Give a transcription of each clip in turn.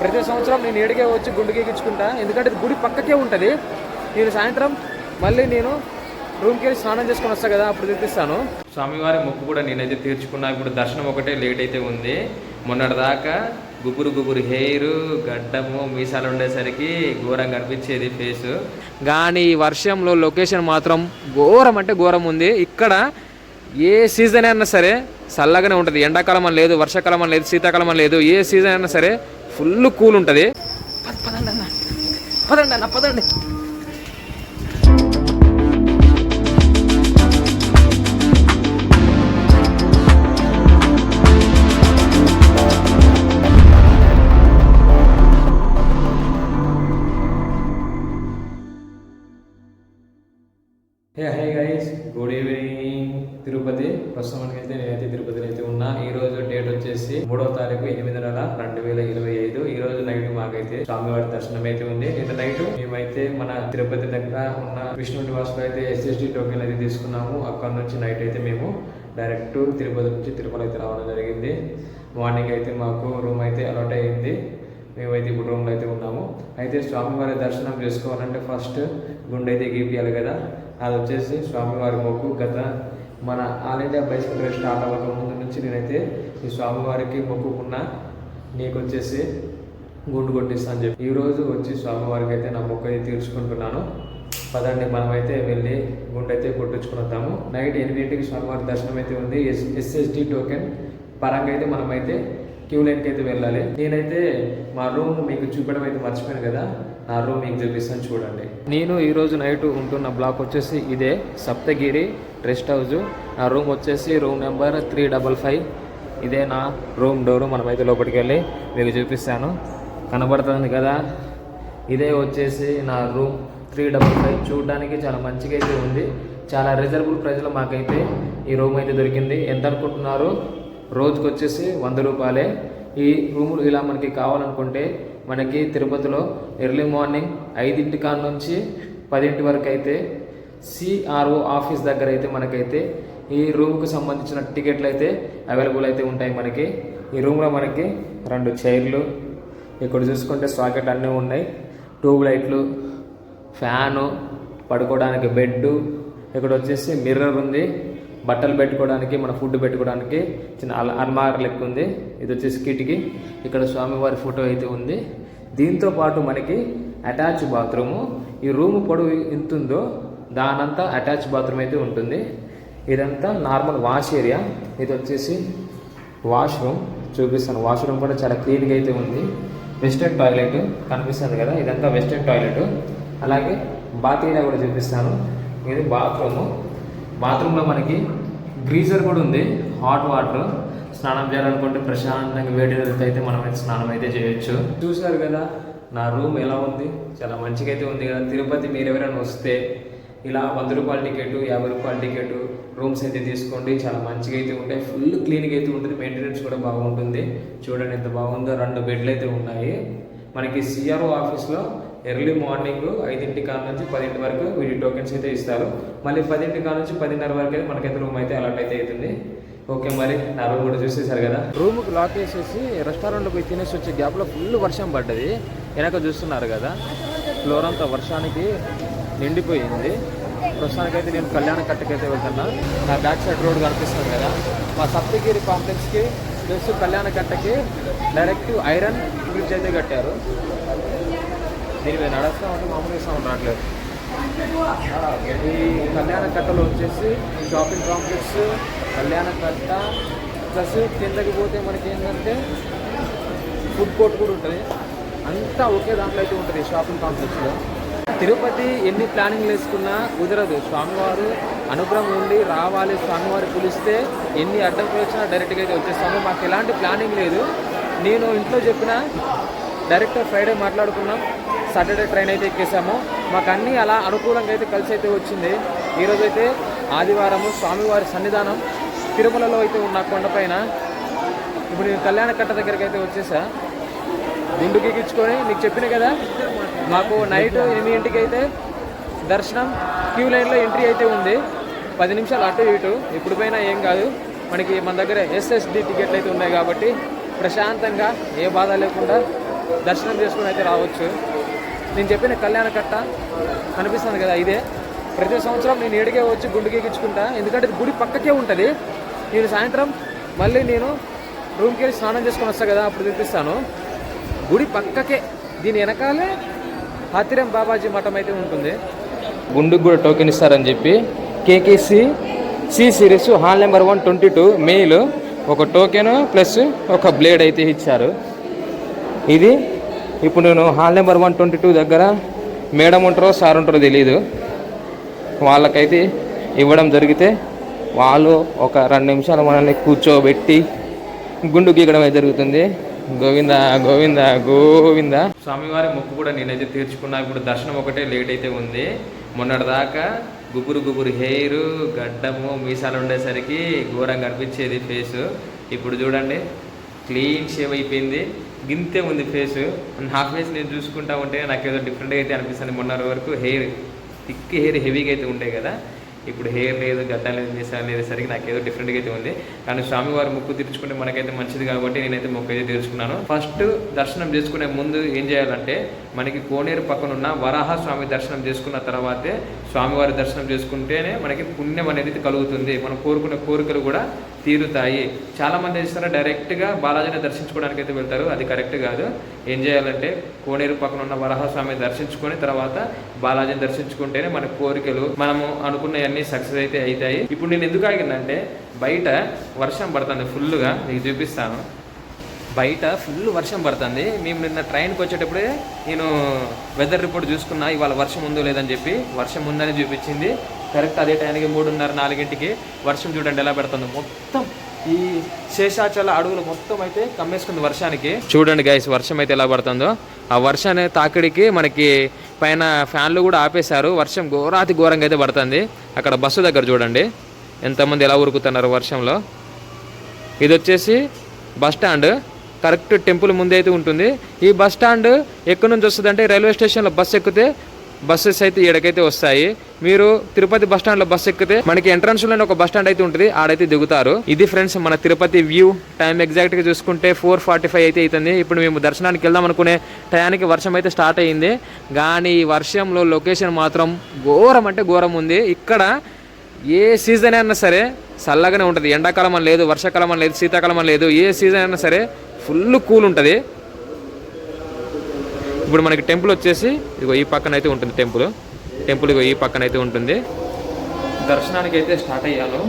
ప్రతి సంవత్సరం నేను ఏడికే వచ్చి గుండుకి ఎందుకంటే ఇది గుడి పక్కకే ఉంటుంది. నేను సాయంత్రం మళ్ళీ నేను రూమ్కి వెళ్ళి స్నానం చేసుకొని వస్తా కదా అప్పుడు తెప్పిస్తాను స్వామివారి మొక్కు కూడా నేనైతే తీర్చుకున్నా. ఇప్పుడు దర్శనం ఒకటే లేట్ అయితే ఉంది. మొన్నటి దాకా గుబురు గుబురు హెయిర్ గడ్డము మీసాలు ఉండేసరికి ఘోరంగా కనిపించేది ఫేస్ కానీ ఈ వర్షంలో లొకేషన్ మాత్రం ఘోరం అంటే ఘోరం ఉంది. ఇక్కడ ఏ సీజన్ అయినా సరే చల్లగానే ఉంటుంది. ఎండాకాలం అని లేదు వర్షాకాలం అని లేదు శీతాకాలం అని లేదు. ఏ సీజన్ అయినా సరే ఫుల్ కూల్ ఉంటుంది. పదండి అన్న. పదండి అన్న పదండి. Hey hi guys good evening Tirupati ప్రస్తుతానికి అయితే నేనైతే తిరుపతిలో అయితే ఉన్నా. ఈ రోజు డేట్ వచ్చేసి మూడో తారీఖు ఎనిమిది నెల రెండు వేల ఇరవై ఐదు మాకైతే స్వామివారి దర్శనం అయితే ఉంది. నిన్న నైట్ మేమైతే మన తిరుపతి దగ్గర ఉన్న విష్ణు నివాసులో అయితే ఎస్ఎస్డి టోకెన్ అయితే తీసుకున్నాము. అక్కడ నుంచి నైట్ అయితే మేము డైరెక్ట్ తిరుపతి నుంచి తిరుపతి అయితే రావడం జరిగింది. మార్నింగ్ అయితే మాకు రూమ్ అయితే అలాట్ అయ్యింది మేమైతే ఇప్పుడు రూమ్లో అయితే ఉన్నాము. అయితే స్వామివారి దర్శనం చేసుకోవాలంటే ఫస్ట్ గుండె అయితే గీపియాలి కదా. అది వచ్చేసి స్వామివారి మొక్కు గత మన all India bicycle race start అవ్వక ముందు నుంచి నేనైతే ఈ స్వామివారికి మొక్కుకున్న. నీకు వచ్చేసి గుండు కొట్టిస్తా అని చెప్పి ఈరోజు వచ్చి స్వామివారికి అయితే నా మొక్క అయితే తీర్చుకుంటున్నాను. పదండి మనమైతే వెళ్ళి గుండె అయితే కొట్టించుకున్నాము నైట్ ఎనిమిదింటికి స్వామివారి దర్శనం అయితే ఉంది. ఎస్ ఎస్ఎస్డి టోకెన్ పరంగా అయితే మనమైతే క్యూ లైన్కి అయితే వెళ్ళాలి. నేనైతే మా రూమ్ మీకు చూపడం అయితే మర్చిపోయాను కదా. నా రూమ్ మీకు చూపిస్తాను చూడండి. నేను ఈరోజు నైట్ ఉంటున్న బ్లాక్ వచ్చేసి ఇదే సప్తగిరి రెస్ట్ హౌస్. నా రూమ్ వచ్చేసి room number three double five. ఇదే నా రూమ్ డోరు. మనమైతే లోపలికి వెళ్ళి మీకు చూపిస్తాను. కనబడుతుంది కదా? ఇదే వచ్చేసి నా రూమ్ త్రీ డబల్ ఫైవ్ చూడడానికి చాలా మంచిగా అయితే ఉంది. చాలా రిజర్వబుల్ ప్రైస్లో మాకైతే ఈ రూమ్ అయితే దొరికింది. ఎంత అనుకుంటున్నారు? రోజుకి వచ్చేసి వంద రూపాయలే. ఈ రూములు ఇలా మనకి కావాలనుకుంటే మనకి తిరుపతిలో ఎర్లీ మార్నింగ్ ఐదింటి కాడ నుంచి పదింటి వరకు అయితే సిఆర్ఓ ఆఫీస్ దగ్గర అయితే మనకైతే ఈ రూమ్కి సంబంధించిన టికెట్లు అయితే అవైలబుల్ అయితే ఉంటాయి మనకి. ఈ రూమ్లో మనకి రెండు చైర్లు ఇక్కడ చూసుకుంటే సాకెట్ అన్నీ ఉన్నాయి. ట్యూబ్ లైట్లు ఫ్యాను పడుకోవడానికి బెడ్ ఇక్కడ వచ్చేసి మిర్రర్ ఉంది. బట్టలు పెట్టుకోవడానికి మన ఫుడ్ పెట్టుకోవడానికి చిన్న అల అల్మార్ లెక్క ఉంది. ఇది వచ్చేసి కిటికీ. ఇక్కడ స్వామివారి ఫోటో అయితే ఉంది. దీంతో పాటు మనకి అటాచ్ బాత్రూము. ఈ రూమ్ పొడవు ఎంత ఉందో దానంతా అటాచ్ బాత్రూమ్ అయితే ఉంటుంది. ఇదంతా నార్మల్ వాష్ ఏరియా. ఇది వచ్చేసి వాష్రూమ్. చూపిస్తాను. వాష్రూమ్ కూడా చాలా క్లీన్గా అయితే ఉంది. వెస్టర్న్ టాయిలెట్ కనిపిస్తుంది కదా ఇదంతా వెస్టర్న్ టాయిలెట్. అలాగే బాత్ ఏరియా కూడా చూపిస్తాను. ఇది బాత్రూము. బాత్రూంలో మనకి గ్రీజర్ కూడా ఉంది హాట్ వాటర్. స్నానం చేయాలనుకుంటే ప్రశాంతంగా వేడి నీళ్ళతో అయితే మనం అయితే స్నానం అయితే చేయొచ్చు. చూశారు కదా నా రూమ్ ఎలా ఉంది? చాలా మంచిగా అయితే ఉంది కదా. తిరుపతి మీరు ఎవరైనా వస్తే ఇలా వంద రూపాయల టికెట్ యాభై రూపాయల టికెట్ రూమ్స్ అయితే తీసుకోండి. చాలా మంచిగా అయితే ఉంటాయి. ఫుల్ క్లీన్గా అయితే ఉంటుంది. మెయింటెనెన్స్ కూడా బాగుంటుంది. చూడండి ఎంత బాగుందో. రెండు బెడ్లు అయితే ఉన్నాయి. మనకి సిఆర్ఓ ఆఫీస్లో ఎర్లీ మార్నింగ్ ఐదింటి కాడ నుంచి పదింటి వరకు వీడి టోకెన్స్ అయితే ఇస్తారు. మళ్ళీ పదింటి కాడ నుంచి పదిన్నర వరకు అయితే మనకైతే రూమ్ అయితే అలాట్ అయితే అవుతుంది. ఓకే మరి నా రూమ్ కూడా చూసేసారు కదా? రూమ్కి లాక్ వేసేసి రెస్టారెంట్కి పోయి తినేసి వచ్చే గ్యాప్లో ఫుల్ వర్షం పడ్డది. వెనక చూస్తున్నారు కదా? ఫ్లోర్ అంతా వర్షానికి నిండిపోయింది. ప్రస్తుతానికైతే నేను కళ్యాణ కట్టకైతే వెళ్తున్నా. నా బ్యాక్ సైడ్ రోడ్ కనిపిస్తుంది కదా. మా సప్తగిరి కాంప్లెక్స్కి ప్లస్ కళ్యాణ కట్టకి డైరెక్ట్ ఐరన్ బ్రిడ్జ్ అయితే కట్టారు. దీని మీద నడుస్తా ఉంటే మామూలుగా సౌండ్ రావట్లేదు. ఈ కళ్యాణ కట్టలో వచ్చేసి షాపింగ్ కాంప్లెక్స్ కళ్యాణ కట్ట ప్లస్ కిందకి పోతే మనకి ఏంటంటే ఫుడ్ కోర్ట్ కూడా ఉంటుంది. అంతా ఒకే దాంట్లో అయితే ఉంటుంది షాపింగ్ కాంప్లెక్స్లో. తిరుపతి ఎన్ని ప్లానింగ్లు వేసుకున్నా కుదరదు. స్వామివారు అనుగ్రహం ఉండి రావాలి. స్వామివారు పిలిస్తే ఎన్ని అడ్డంకులు వచ్చినా డైరెక్ట్గా అయితే వచ్చేస్తాము. మాకు ఎలాంటి ప్లానింగ్ లేదు. నేను ఇంట్లో చెప్పిన డైరెక్ట్ ఫ్రైడే మాట్లాడుకున్నాం. సాటర్డే ట్రైన్ అయితే ఎక్కేసాము. మాకు అన్నీ అలా అనుకూలంగా అయితే కలిసి అయితే వచ్చింది. ఈరోజు అయితే ఆదివారము స్వామివారి సన్నిధానం. తిరుమలలో అయితే ఉన్న కొండపైన ఇప్పుడు నేను కళ్యాణ కట్ట దగ్గరికి అయితే వచ్చేసా. గుండుకి ఎక్కించుకొని నీకు చెప్పిన కదా? మాకు నైట్ ఎనిమిదింటికి అయితే దర్శనం క్యూ లైన్లో ఎంట్రీ అయితే ఉంది. పది నిమిషాలు అటు ఇటు ఇప్పుడు పోయినా ఏం కాదు. మనకి మన దగ్గర ఎస్ఎస్డి టికెట్లు అయితే ఉన్నాయి కాబట్టి ప్రశాంతంగా ఏ బాధ లేకుండా దర్శనం చేసుకుని అయితే రావచ్చు. నేను చెప్పిన కళ్యాణ కట్ట కనిపిస్తుంది కదా ఇదే. ప్రతి సంవత్సరం నేను ఏడికే వచ్చి గుండుకి ఎక్కించుకుంటా. ఎందుకంటే ఇది గుడి పక్కకే ఉంటుంది. నేను సాయంత్రం మళ్ళీ నేను రూమ్కి వెళ్ళి స్నానం చేసుకొని వస్తా కదా అప్పుడు తినిపిస్తాను గుడి పక్కకే దీని వెనకాలే హతిరం బాబాజీ మఠం అయితే ఉంటుంది. గుండుకు కూడా టోకెన్ ఇస్తారని చెప్పి కేకేసి C series hall number one twenty two mail ఒక టోకెన్ ప్లస్ ఒక బ్లేడ్ అయితే ఇచ్చారు. ఇది ఇప్పుడు నేను hall number one twenty two దగ్గర మేడం ఉంటారో సార్ ఉంటారో తెలియదు వాళ్ళకైతే ఇవ్వడం జరిగితే వాళ్ళు ఒక రెండు నిమిషాలు మనల్ని కూర్చోబెట్టి గుండు గీయడం అయితే జరుగుతుంది. గోవింద గోవింద గోవింద. స్వామివారి మొక్కు కూడా నేనైతే తీర్చుకున్నా. ఇప్పుడు దర్శనం ఒకటే లేట్ అయితే ఉంది. మొన్నటిదాకా గుబురు గుబురు హెయిర్ గడ్డము మీసాలు ఉండేసరికి ఘోరంగా అనిపించేది ఫేస్. ఇప్పుడు చూడండి క్లీన్ షేవ్ అయిపోయింది. గింతే ఉంది ఫేస్. నా ఫేస్ నేను చూసుకుంటా ఉంటే నాకు ఏదో డిఫరెంట్గా అయితే అనిపిస్తుంది మొన్న వరకు. హెయిర్ థిక్ హెయిర్ హెవీగా అయితే ఉండే కదా. ఇప్పుడు హెయిర్ లేదు గడ్డ లేదు మీసాలు లేదు సరికి నాకు ఏదో డిఫరెంట్గా అయితే ఉంది. కానీ స్వామివారి ముక్కు తీర్చుకుంటే మనకైతే మంచిది కాబట్టి నేనైతే మొక్కు అయితే తీర్చుకున్నాను. ఫస్ట్ దర్శనం చేసుకునే ముందు ఏం చేయాలంటే మనకి కోనేరు పక్కన ఉన్న వరాహ స్వామి దర్శనం చేసుకున్న తర్వాతే స్వామివారి దర్శనం చేసుకుంటేనే మనకి పుణ్యం అనేది కలుగుతుంది. మనం కోరుకునే కోరికలు కూడా తీరుతాయి. చాలామంది మంది డైరెక్ట్గా బాలాజీని దర్శించుకోవడానికి అయితే వెళ్తారు. అది కరెక్ట్ కాదు. ఏం చేయాలంటే కోనేరు పక్కన ఉన్న వరహస్వామి దర్శించుకొని తర్వాత బాలాజీని దర్శించుకుంటేనే మన కోరికలు మనము అనుకున్నవన్నీ సక్సెస్ అయితే అవుతాయి. ఇప్పుడు నేను ఎందుకు ఆగిందంటే బయట వర్షం పడుతుంది ఫుల్గా మీకు చూపిస్తాను. బయట ఫుల్ వర్షం పడుతుంది. మేము నిన్న ట్రైన్కి వచ్చేటప్పుడే నేను వెదర్ రిపోర్ట్ చూసుకున్నా ఇవాళ వర్షం ఉందో లేదని చెప్పి వర్షం ఉందని చూపించింది. కరెక్ట్ అదే టైంకి మూడున్నర నాలుగింటికి వర్షం చూడండి ఎలా పెడుతుంది. మొత్తం ఈ శేషాచల అడవులు మొత్తం అయితే కమ్మేసుకుంది వర్షానికి. చూడండి గైస్ వర్షం అయితే ఎలా పడుతుందో. ఆ వర్షాన్ని తాకిడికి మనకి పైన ఫ్యాన్లు కూడా ఆపేశారు. వర్షం ఘోరాతి ఘోరంగా అయితే పడుతుంది. అక్కడ బస్సు దగ్గర చూడండి. ఎంతమంది ఎలా ఉరుకుతున్నారు వర్షంలో. ఇది వచ్చేసి బస్ స్టాండ్. కరెక్ట్ టెంపుల్ ముందే అయితే ఉంటుంది. ఈ బస్ స్టాండ్ ఎక్కడి నుంచి వస్తుంది అంటే రైల్వే స్టేషన్లో బస్ ఎక్కితే బస్సెస్ అయితే ఈడకైతే వస్తాయి. మీరు తిరుపతి బస్ స్టాండ్లో బస్ ఎక్కితే మనకి ఎంట్రన్స్లోనే ఒక బస్ స్టాండ్ అయితే ఉంటుంది. ఆడైతే దిగుతారు. ఇది ఫ్రెండ్స్ మన తిరుపతి వ్యూ టైం ఎగ్జాక్ట్గా చూసుకుంటే ఫోర్ ఫార్టీ ఫైవ్ అయితే అవుతుంది. ఇప్పుడు మేము దర్శనానికి వెళ్దాం అనుకునే టయానికి వర్షం అయితే స్టార్ట్ అయ్యింది కానీ ఈ వర్షంలో లొకేషన్ మాత్రం ఘోరం అంటే ఘోరం ఉంది. ఇక్కడ ఏ సీజన్ అయినా సరే చల్లగానే ఉంటుంది. ఎండాకాలం అని లేదు వర్షాకాలం అని లేదు శీతాకాలం అని లేదు. ఏ సీజన్ అయినా సరే ఫుల్ కూల్ ఉంటుంది. ఇప్పుడు మనకి టెంపుల్ వచ్చేసి ఇదిగో ఈ పక్కన అయితే ఉంటుంది టెంపుల్. టెంపుల్ ఇగో ఈ పక్కన అయితే ఉంటుంది. దర్శనానికి అయితే స్టార్ట్ అయ్యాను.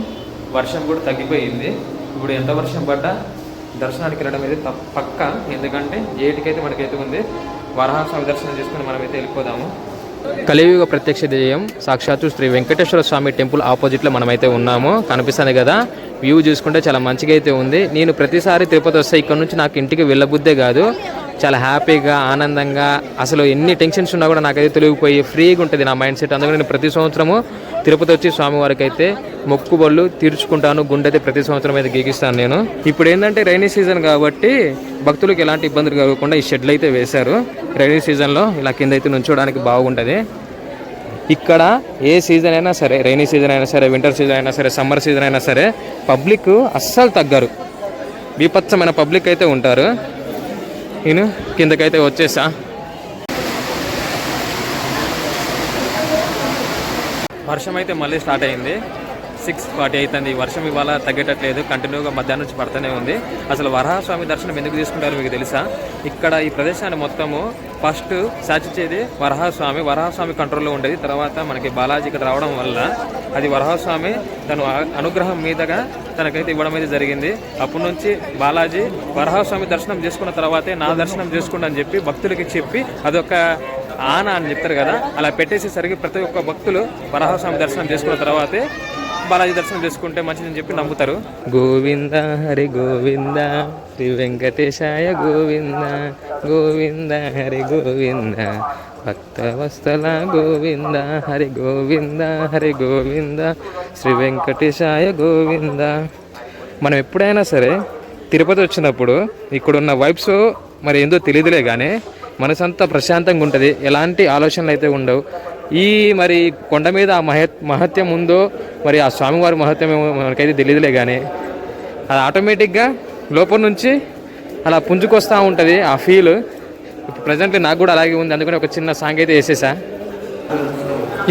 వర్షం కూడా తగ్గిపోయింది. ఇప్పుడు ఎంత వర్షం పడ్డా దర్శనానికి వెళ్ళడం అయితే తప్ప పక్క ఎందుకంటే ఏటికైతే మనకైతే ఉంది వరహాస్వామి దర్శనం చేసుకుని మనమైతే వెళ్ళిపోదాము. కలియుగ ప్రత్యక్ష దేయం సాక్షాత్తు శ్రీ వెంకటేశ్వర స్వామి టెంపుల్ ఆపోజిట్లో మనమైతే ఉన్నాము. కనిపిస్తుంది కదా? వ్యూ చూసుకుంటే చాలా మంచిగా అయితే ఉంది. నేను ప్రతిసారి తిరుపతి వస్తే ఇక్కడ నుంచి నాకు ఇంటికి వెళ్ళబుద్దే కాదు. చాలా హ్యాపీగా ఆనందంగా అసలు ఎన్ని టెన్షన్స్ ఉన్నా కూడా నాకైతే తొలగిపోయి ఫ్రీగా ఉంటుంది నా మైండ్ సెట్. అందుకని నేను ప్రతి సంవత్సరము తిరుపతి వచ్చి స్వామివారికి అయితే మొక్కుబళ్ళు తీర్చుకుంటాను గుండె అయితే ప్రతి సంవత్సరం అయితే గీగిస్తాను నేను. ఇప్పుడు ఏంటంటే రైనీ సీజన్ కాబట్టి భక్తులకు ఎలాంటి ఇబ్బందులు కలగకుండా ఈ షెడ్లు అయితే వేశారు. రైనీ సీజన్లో ఇలా కింద అయితే నుంచోడానికి బాగుంటుంది. ఇక్కడ ఏ సీజన్ అయినా సరే రైనీ సీజన్ అయినా సరే వింటర్ సీజన్ అయినా సరే సమ్మర్ సీజన్ అయినా సరే పబ్లిక్ అస్సలు తగ్గరు. బీపత్సమైన పబ్లిక్ అయితే ఉంటారు. నేను కిందకైతే వచ్చేసా. వర్షం అయితే మళ్ళీ స్టార్ట్ అయింది. సిక్స్ ఫార్టీ అవుతుంది. ఈ వర్షం ఇవాళ తగ్గేటట్లేదు. కంటిన్యూగా మధ్యాహ్నం నుంచి పడుతూనే ఉంది. అసలు వరాహస్వామి దర్శనం ఎందుకు తీసుకుంటారో మీకు తెలుసా? ఇక్కడ ఈ ప్రదేశాన్ని మొత్తము ఫస్ట్ సాచిచ్చేది వరహాస్వామి. వరహస్వామి కంట్రోల్లో ఉండేది. తర్వాత మనకి బాలాజీ ఇక్కడ రావడం వల్ల అది వరహస్వామి తను అనుగ్రహం మీదగా తనకైతే ఇవ్వడం అయితే జరిగింది. అప్పటి నుంచి బాలాజీ వరహస్వామి దర్శనం చేసుకున్న తర్వాతే నా దర్శనం చేసుకోండి అని చెప్పి భక్తులకి చెప్పి అదొక ఆన అని చెప్తారు కదా. అలా పెట్టేసేసరికి ప్రతి ఒక్క భక్తులు వరహాస్వామి దర్శనం చేసుకున్న తర్వాతే బాలాజీ దర్శనం చేసుకుంటే మంచిదని చెప్పి నమ్ముతారు. గోవింద హరి గోవింద శ్రీ వెంకటేశాయ గోవింద గోవింద హరి గోవింద భక్త వస్తల గోవింద హరి గోవింద హరి గోవింద శ్రీ వెంకటేశాయ గోవింద. మనం ఎప్పుడైనా సరే తిరుపతి వచ్చినప్పుడు ఇక్కడున్న వైబ్స్ మరి ఏందో తెలియదులే కానీ మనసంతా ప్రశాంతంగా ఉంటుంది. ఎలాంటి ఆలోచనలు అయితే ఉండవు. ఈ మరి కొండ మీద ఆ మహ మహత్యం ఉందో మరి ఆ స్వామివారి మహత్యం ఏమో మనకైతే తెలియదులే కానీ అది ఆటోమేటిక్గా లోపల నుంచి అలా పుంజుకొస్తూ ఉంటుంది ఆ ఫీల్. ఇప్పుడు నాకు కూడా అలాగే ఉంది. అందుకని ఒక చిన్న సాంగ్ అయితే వేసేసా.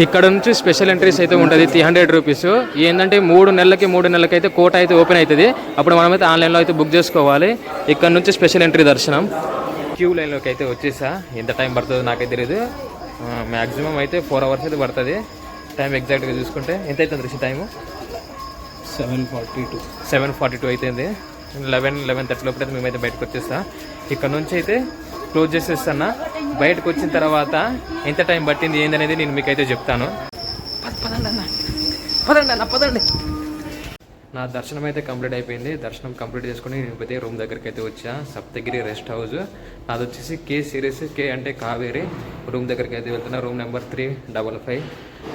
ఇక్కడ నుంచి స్పెషల్ ఎంట్రీస్ అయితే ఉంటుంది. Three hundred rupees. ఏంటంటే మూడు నెలలకి మూడు నెలలకి అయితే కోట అయితే ఓపెన్ అవుతుంది. అప్పుడు మనమైతే ఆన్లైన్లో అయితే బుక్ చేసుకోవాలి. ఇక్కడ నుంచి స్పెషల్ ఎంట్రీ దర్శనం. క్యూ లైన్లోకి అయితే వచ్చేసా? ఎంత టైం పడుతుందో నాకైతే తెలియదు మ్యాక్సిమం అయితే ఫోర్ అవర్స్ అయితే పడుతుంది. టైం ఎగ్జాక్ట్గా చూసుకుంటే ఎంత అవుతుంది time? Seven forty two. Seven forty two అయిపోయింది లెవెన్ లెవెన్ థర్టీ లోపల అయితే మేమైతే బయటకు వచ్చేస్తా ఇక్కడ నుంచి అయితే క్లోజ్ చేసేస్తాను? బయటకు వచ్చిన తర్వాత ఎంత టైం పట్టింది ఏందనేది నేను మీకైతే చెప్తాను. పద- పదండి అన్న పదండి అన్న పదండి. నా దర్శనం అయితే కంప్లీట్ అయిపోయింది. దర్శనం కంప్లీట్ చేసుకుని నేను పోతే రూమ్ దగ్గరికి అయితే వచ్చా. Saptagiri rest house. నాది వచ్చేసి కే సిరీస్ కే అంటే కావేరి. రూమ్ దగ్గరికి అయితే వెళ్తున్నా. Room number three double five.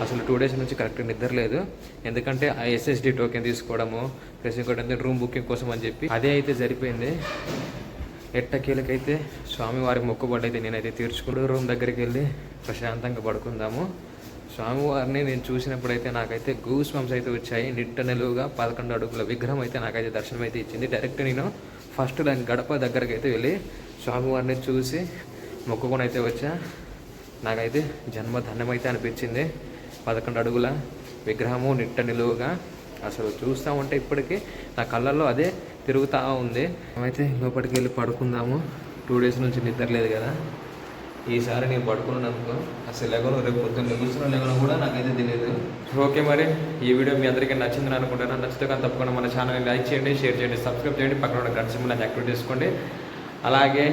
అసలు టూ డేస్ నుంచి కరెక్ట్ నిద్ర లేదు. ఎందుకంటే ఆ ఎస్ఎస్డి టోకెన్ తీసుకోవడము ప్లస్ ఇంకోటి అంటే రూమ్ బుకింగ్ కోసం అని చెప్పి అదే అయితే సరిపోయింది. ఎట్టకేలకైతే స్వామివారి మొక్కుబడి అయితే నేనైతే తీర్చుకుంటూ రూమ్ దగ్గరికి వెళ్ళి ప్రశాంతంగా పడుకుందాము. స్వామివారిని నేను చూసినప్పుడైతే నాకైతే గూస్ బంప్స్ అయితే వచ్చాయి. నిట్ట నిలువుగా పదకొండు అడుగుల విగ్రహం అయితే నాకైతే దర్శనం అయితే ఇచ్చింది. డైరెక్ట్ నేను ఫస్ట్ లైన్ గడప దగ్గరికి అయితే వెళ్ళి స్వామివారిని చూసి మొక్కుకొని అయితే వచ్చా. నాకైతే జన్మ అయితే అనిపించింది. పదకొండు అడుగుల విగ్రహము నిట్ట నిలువుగా అసలు చూస్తూ ఉంటే ఇప్పటికీ నా కళ్ళల్లో అదే తిరుగుతూ ఉంది. మేమైతే లోపలికి వెళ్ళి పడుకుందాము. టూ డేస్ నుంచి నిద్ర లేదు కదా. ఈసారి నేను పడుకున్నాను అనుకో అసలు లెగను రేపు పొద్దున్న లెగుస్తున్నా లెగను కూడా నాకైతే తెలియదు. ఓకే మరి ఈ వీడియో మీ అందరికీ నచ్చిందని అనుకుంటున్నాను నచ్చితే కానీ తప్పకుండా మన ఛానల్ని లైక్ చేయండి షేర్ చేయండి సబ్స్క్రైబ్ చేయండి. పక్కన ఉన్న గంట సింబల్ యాక్టివేట్ చేసుకోండి. అలాగే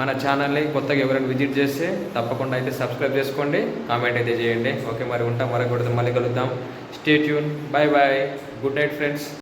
మన ఛానల్ని కొత్తగా ఎవరైనా విజిట్ చేస్తే తప్పకుండా అయితే సబ్స్క్రైబ్ చేసుకోండి కామెంట్ అయితే చేయండి. ఓకే మరి ఉంటాం మరొకటి మళ్ళీ కలుద్దాం. Stay tune bye bye good night friends